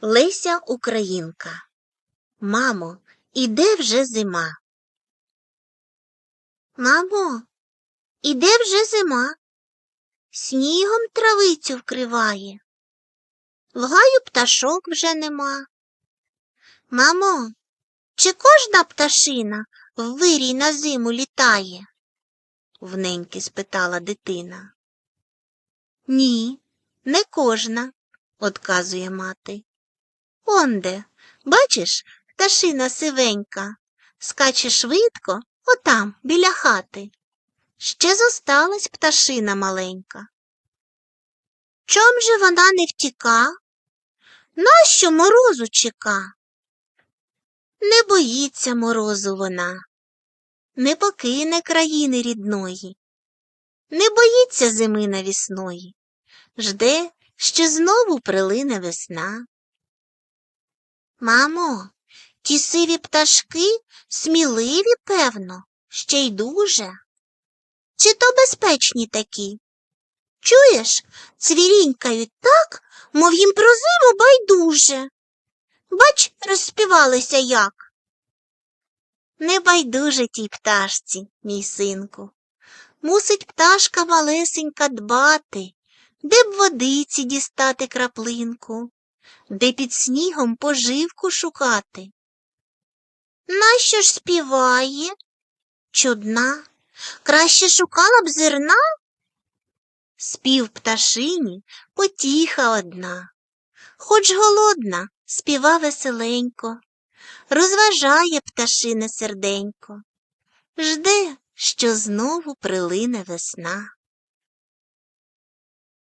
Леся Українка. Мамо, іде вже зима. Мамо, іде вже зима. Снігом травицю вкриває. В гаю пташок вже нема. Мамо, чи кожна пташина в вирій на зиму літає? Вненьки спитала дитина. Ні, не кожна, одказує мати. Онде, бачиш, пташина сивенька, скаче швидко отам, біля хати. Ще зосталась пташина маленька. Чом же вона не втіка? Нащо морозу чека? Не боїться морозу вона, не покине країни рідної, не боїться зими навісної, жде, що знову прилине весна. Мамо, ті сиві пташки сміливі, певно, ще й дуже. Чи то безпечні такі? Чуєш, цвірінькають так, мов їм про зиму байдуже. Бач, розспівалися як. Не байдуже тій пташці, мій синку. Мусить пташка малесенька дбати, де б водиці дістати краплинку, де під снігом поживку шукати. Нащо ж співає? Чудна, краще шукала б зерна? Спів пташині потіха одна, хоч голодна, співа веселенько, розважає пташине серденько, жде, що знову прилине весна.